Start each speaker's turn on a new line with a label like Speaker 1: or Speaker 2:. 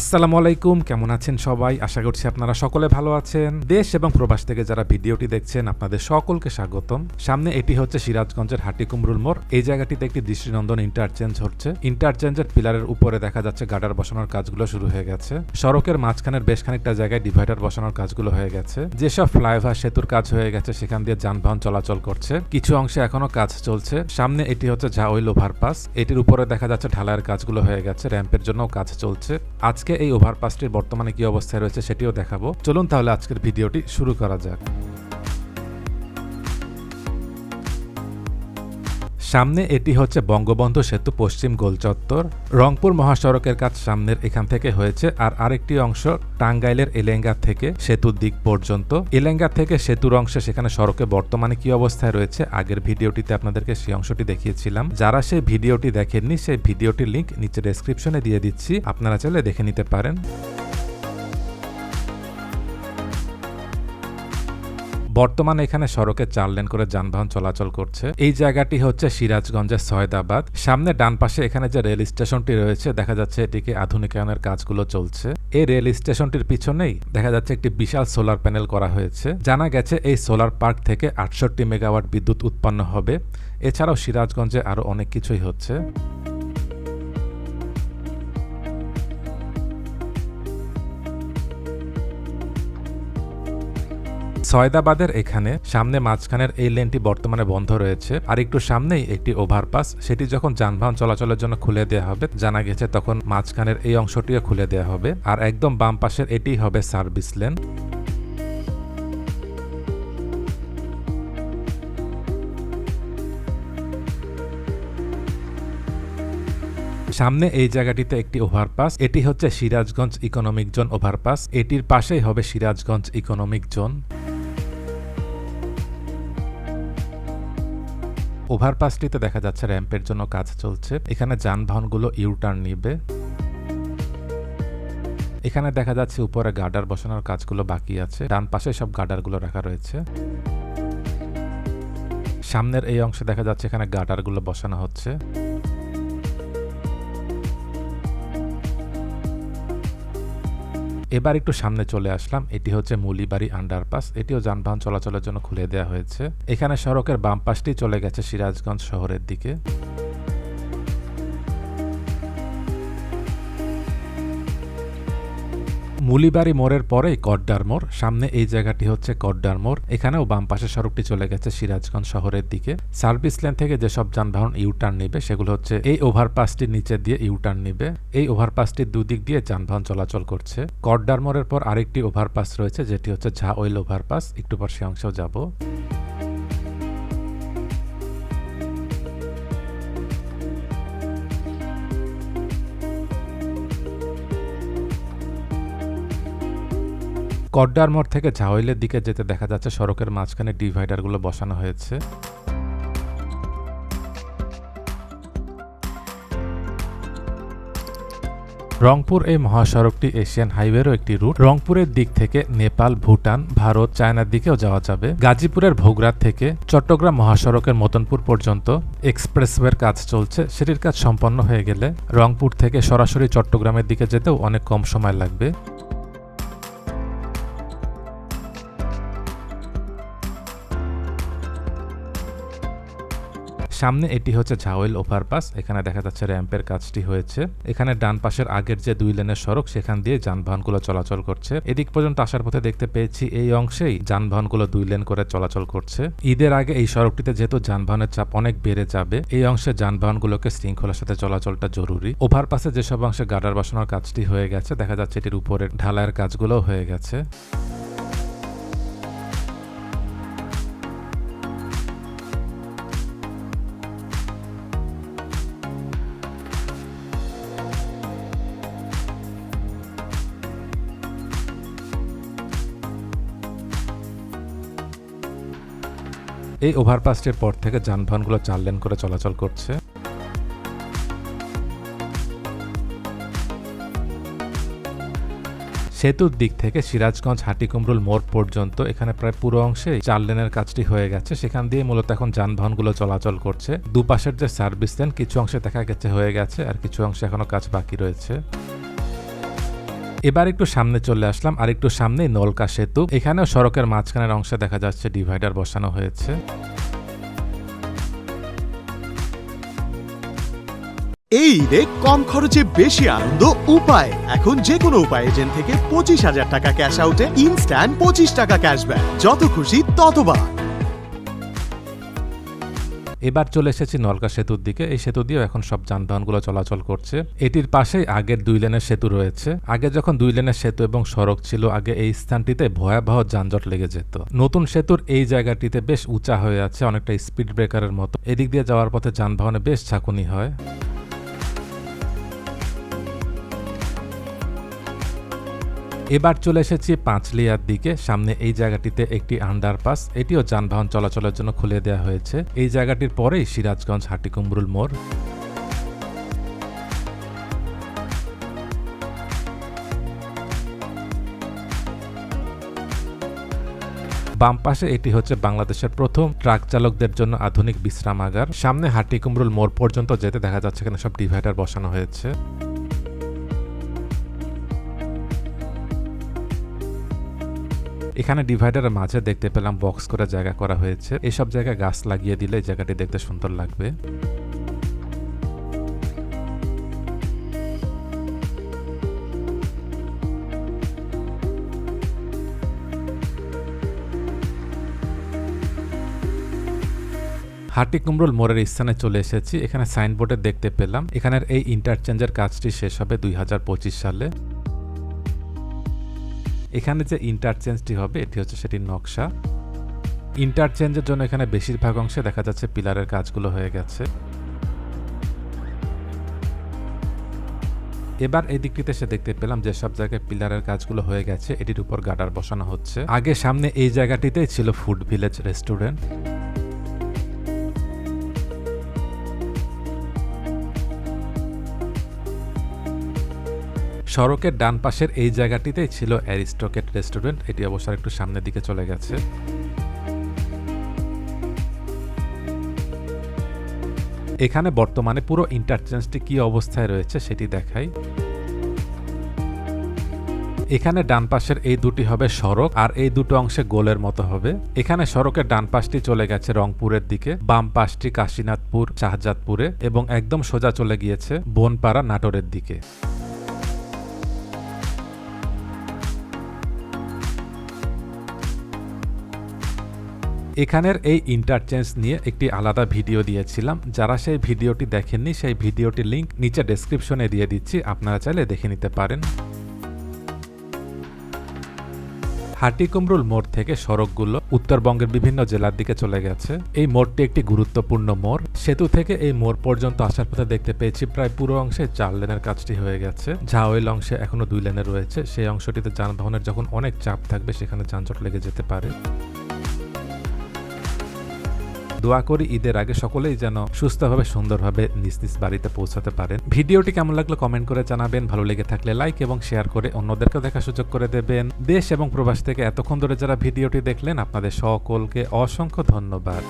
Speaker 1: আসসালামু আলাইকুম, কেমন আছেন সবাই? আশা করছি আপনারা সকলে ভালো আছেন। দেশ এবং প্রবাস থেকে যারা ভিডিওটি দেখছেন, আপনাদের সকলকে স্বাগতম। সামনে এটি হচ্ছে সিরাজগঞ্জের হাটিকুমরুল মোড়। এই জায়গাটিতে একটি দৃষ্টিনন্দন ইন্টারচেঞ্জ হচ্ছে। ইন্টারচেঞ্জের পিলারের উপরে দেখা যাচ্ছে গাডার বসানোর কাজগুলো শুরু হয়ে গেছে। সড়কের মাঝখানের বেশ খানিকটা জায়গায় ডিভাইডার বসানোর কাজগুলো হয়ে গেছে। যেসব ফ্লাইওভার, সেতুর কাজ হয়ে গেছে, সেখান দিয়ে যানবাহন চলাচল করছে। কিছু অংশে এখনও কাজ চলছে। সামনে এটি হচ্ছে ঝাওইল ওভারপাস এটির উপরে দেখা যাচ্ছে ঢালাইয়ের কাজগুলো হয়ে গেছে। র্যাম্পের জন্য কাজ চলছে। আজকে এই ওভারপাসটির বর্তমানে কি অবস্থায় রয়েছে সেটিও দেখাবো। চলুন তাহলে আজকের ভিডিওটি শুরু করা যাক। সামনে এটি হচ্ছে বঙ্গবন্ধু সেতু পশ্চিম গোলচত্বর রংপুর মহাসড়কের কাজ সামনের এখান থেকে হয়েছে আর আরেকটি অংশ টাঙ্গাইলের এলেঙ্গা থেকে সেতুর দিক পর্যন্ত। এলেঙ্গা থেকে সেতুর অংশে সেখানে সড়কে বর্তমানে কি অবস্থায় রয়েছে আগের ভিডিওটিতে আপনাদেরকে সেই অংশটি দেখিয়েছিলাম। যারা সেই ভিডিওটি দেখেননি সেই ভিডিওটির লিঙ্ক নিচে ডেসক্রিপশনে দিয়ে দিচ্ছি। আপনারা চাইলে দেখে নিতে পারেন। বর্তমানে এখানে সড়কে চার লেন করে যানবাহন চলাচল করছে। এই জায়গাটি হচ্ছে সিরাজগঞ্জের সয়দাবাদ। সামনে ডান পাশে এখানে যে রেল স্টেশনটি রয়েছে, দেখা যাচ্ছে এটিকে আধুনিকায়নের কাজগুলো চলছে। এই রেল স্টেশনটির পিছনেই দেখা যাচ্ছে একটি বিশাল সোলার প্যানেল করা হয়েছে। জানা গেছে এই সোলার পার্ক থেকে আটষট্টি মেগাওয়াট বিদ্যুৎ উৎপন্ন হবে। এছাড়াও সিরাজগঞ্জে আরও অনেক কিছুই হচ্ছে। সয়দাবাদের এখানে, সামনে মাঝখানের এই লেনটি বর্তমানে বন্ধ রয়েছে। আর একটু সামনেই একটি ওভারপাস, সেটি যখন যানবাহন চলাচলের জন্য খুলে দেওয়া হবে, জানা গেছে তখন মাঝখানের এই অংশটিও খুলে দেওয়া হবে। আর একদম বাম পাশের এটি হবে সার্ভিস লেন। সামনে এই জায়গাটিতে একটি ওভারপাস, এটি হচ্ছে সিরাজগঞ্জ ইকোনমিক জোন ওভারপাস, এটির পাশেই হবে সিরাজগঞ্জ ইকোনমিক জোন। ওভারপাসটিতে দেখা যাচ্ছে র্যাম্পের জন্য কাজ চলছে। এখানে যানবাহনগুলো ইউটার্ন নিবে। এখানে দেখা যাচ্ছে উপরে গার্ডার বসানোর কাজগুলো বাকি আছে। ডান পাশে সব গার্ডারগুলো রাখা রয়েছে। সামনের এই অংশে দেখা যাচ্ছে এখানে গার্ডারগুলো বসানো হচ্ছে। এবার একটু সামনে চলে আসলাম। এটি হচ্ছে মুলিবাড়ি আন্ডারপাস এটিও যানবাহন চলাচলের জন্য খুলে দেওয়া হয়েছে। এখানে সড়কের বাম পাশটি চলে গেছে সিরাজগঞ্জ শহরের দিকে। মুলিবাড়ি মোড়ের পরেই কড্ডার মোড়। সামনে এই জায়গাটি হচ্ছে কড্ডার মোড়। এখানেও বাম পাশের সড়কটি চলে গেছে সিরাজগঞ্জ শহরের দিকে। সার্ভিস লেন থেকে যেসব যানবাহন ইউটার্ন নেবে, সেগুলো হচ্ছে এই ওভারপাসটির নিচে দিয়ে ইউটার্ন নেবে। এই ওভারপাসটির দুদিক দিয়ে যানবাহন চলাচল করছে। কড্ডার মোড়ের পর আরেকটি ওভারপাস রয়েছে, যেটি হচ্ছে ঝা ওয়েল ওভারপাস। একটু পর সে অংশেও যাব। কড্ডার মোড় থেকে ঝাওইলের দিকে যেতে দেখা যাচ্ছে সড়কের মাঝখানে ডিভাইডারগুলো বসানো হয়েছে। রংপুর এই মহাসড়কটি এশিয়ান হাইওয়েরও একটি রুট। রংপুরের দিক থেকে নেপাল, ভুটান, ভারত, চায়নার দিকেও যাওয়া যাবে। গাজীপুরের ভোগরাত থেকে চট্টগ্রাম মহাসড়কের মতনপুর পর্যন্ত এক্সপ্রেসওয়ের কাজ চলছে। সেটির কাজ সম্পন্ন হয়ে গেলে রংপুর থেকে সরাসরি চট্টগ্রামের দিকে যেতেও অনেক কম সময় লাগবে। সামনে এটি হচ্ছে ঝাওয়েল ওভারপাস। এখানে দেখা যাচ্ছে র্যাম্পের কাজটি হয়েছে। এখানে ডান পাশের আগের যে দুই লেনের সড়ক, সেখান দিয়ে যানবাহনগুলো চলাচল করছে। এদিক পর্যন্ত আসার পথে দেখতে পেয়েছি এই অংশেই যানবাহনগুলো দুই লেন করে চলাচল করছে। ঈদের আগে এই সড়কটিতে যেহেতু যানবাহনের চাপ অনেক বেড়ে যাবে, এই অংশে যানবাহনগুলোকে শৃঙ্খলার সাথে চলাচলটা জরুরি। ওভারপাসে যেসব অংশে গাডার বসানোর কাজটি হয়ে গেছে, দেখা যাচ্ছে এটির উপরে ঢালাইয়ের কাজগুলো হয়ে গেছে। এই ওভারপাসটির পর থেকে যানবাহনগুলো চার লেন করে চলাচল করছে। সেতুর দিক থেকে সিরাজগঞ্জ হাটিকুমরুল মোড় পর্যন্ত এখানে প্রায় পুরো অংশে চার লেনের কাজটি হয়ে গেছে। সেখান দিয়ে মূলত এখন যানবাহনগুলো চলাচল করছে। দুপাশের যে সার্ভিস লেন, কিছু অংশে দেখা গেছে হয়ে গেছে, আর কিছু অংশে এখনও কাজ বাকি রয়েছে। এবার একটু সামনে চলে আসলাম, আর একটু সামনেই নলকা সেতু। এখানেও সড়কের মাঝখানের অংশে দেখা যাচ্ছে ডিভাইডার বসানো হয়েছে।
Speaker 2: এই ঈদে কম খরচে বেশি আনন্দ, উপায়। এখন যে কোনো উপায় এজেন্ট থেকে পঁচিশ হাজার টাকা ক্যাশ আউটে ইনস্ট্যান্ট পঁচিশ টাকা ক্যাশব্যাক যত খুশি ততবার
Speaker 1: এবার চলে এসেছি নলকা সেতুর দিকে। এই সেতু দিয়েও এখন সব যানবাহনগুলো চলাচল করছে। এটির পাশেই আগের দুই লেনের সেতু রয়েছে। আগে যখন দুই লেনের সেতু এবং সড়ক ছিল, আগে এই স্থানটিতে ভয়াবহ যানজট লেগে যেত। নতুন সেতুর এই জায়গাটিতে বেশ উঁচা হয়ে আছে, অনেকটা স্পিড ব্রেকারের মতো। এদিক দিয়ে যাওয়ার পথে যানবাহনে বেশ ঝাঁকুনি হয়। এবার চলে এসেছি পাঁচলিয়ার দিকে। সামনে এই জায়গাটিতে একটি আন্ডারপাস এটিও যানবাহন চলাচলের জন্য খুলে দেওয়া হয়েছে। এই জায়গাটির পরেই সিরাজগঞ্জ হাটিকুমরুল মোড়। বাম পাশে এটি হচ্ছে বাংলাদেশের প্রথম ট্রাক চালকদের জন্য আধুনিক বিশ্রামাগার। সামনে হাটিকুমরুল মোড় পর্যন্ত যেতে দেখা যাচ্ছে এখানে সব ডিভাইডার বসানো হয়েছে। এখানে ডিভাইডারের মাঝে দেখতে পেলাম বক্স করে জায়গা করা হয়েছে। এসব জায়গায় গাছ লাগিয়ে দিলে জায়গাটি দেখতে সুন্দর লাগবে। হাটি কুমরুল মোড়ের স্থানে চলে এসেছি। এখানে সাইনবোর্ডে দেখতে পেলাম। এখানের এই ইন্টারচেঞ্জের কাজটি শেষ হবে দুই হাজার পঁচিশ সালে। এখানে যে ইন্টারচেঞ্জটি হবে, এটি হচ্ছে সেটির নকশা। ইন্টারচেঞ্জের জন্য এখানে বেশিরভাগ অংশে দেখা যাচ্ছে পিলারের কাজগুলো হয়ে গেছে। এবার এই দিকটিতে সে দেখতে পেলাম যে সব জায়গায় পিলারের কাজগুলো হয়ে গেছে, এটির উপর গাডার বসানো হচ্ছে। আগে সামনে এই জায়গাটিতেই ছিল ফুড ভিলেজ রেস্টুরেন্ট সড়কের ডান পাশের এই জায়গাটিতেই ছিল অ্যারিস্টকেট রেস্টুরেন্ট। এটি অবশ্য একটু সামনের দিকে চলে গেছে। এখানে বর্তমানে পুরো ইন্টারচেঞ্জটি কি অবস্থায় রয়েছে সেটি দেখাই। এখানে ডান পাশের এই দুটি হবে সড়ক, আর এই দুটো অংশে গোলের মতো হবে। এখানে সড়কের ডান পাশটি চলে গেছে রংপুরের দিকে, বাম পাশটি কাশীনাথপুর, শাহজাদপুরে, এবং একদম সোজা চলে গিয়েছে বনপাড়া নাটোরের দিকে। এখানের এই ইন্টারচেঞ্জ নিয়ে একটি আলাদা ভিডিও দিয়েছিলাম। যারা সেই ভিডিওটি দেখেননি, সেই ভিডিওটির লিঙ্ক নিচে ডেসক্রিপশনে দিয়ে দিচ্ছি। আপনারা চাইলে দেখে নিতে পারেন। হাটিকুমরুল মোড় থেকে সড়কগুলো উত্তরবঙ্গের বিভিন্ন জেলার দিকে চলে গেছে। এই মোড়টি একটি গুরুত্বপূর্ণ মোড়। সেতু থেকে এই মোড় পর্যন্ত আসার পথে দেখতে পেয়েছি প্রায় পুরো অংশে চার লেনের কাজটি হয়ে গেছে। ঝাওয়েল অংশে এখনও দুই লেনে রয়েছে। সেই অংশটিতে যানবাহনের যখন অনেক চাপ থাকবে, সেখানে যানজট লেগে যেতে পারে। দোয়া করি ঈদের আগে সকলেই যেন সুস্থভাবে, সুন্দরভাবে নিজ নিজ বাড়িতে পৌঁছাতে পারেন। ভিডিওটি কেমন লাগল কমেন্ট করে জানাবেন। ভালো লেগে থাকলে লাইক এবং শেয়ার করে অন্যদেরকেও দেখার সুযোগ করে দেবেন। দেশ এবং প্রবাস থেকে এতক্ষণ ধরে যারা ভিডিওটি দেখলেন, আপনাদের সকলকে অসংখ্য ধন্যবাদ।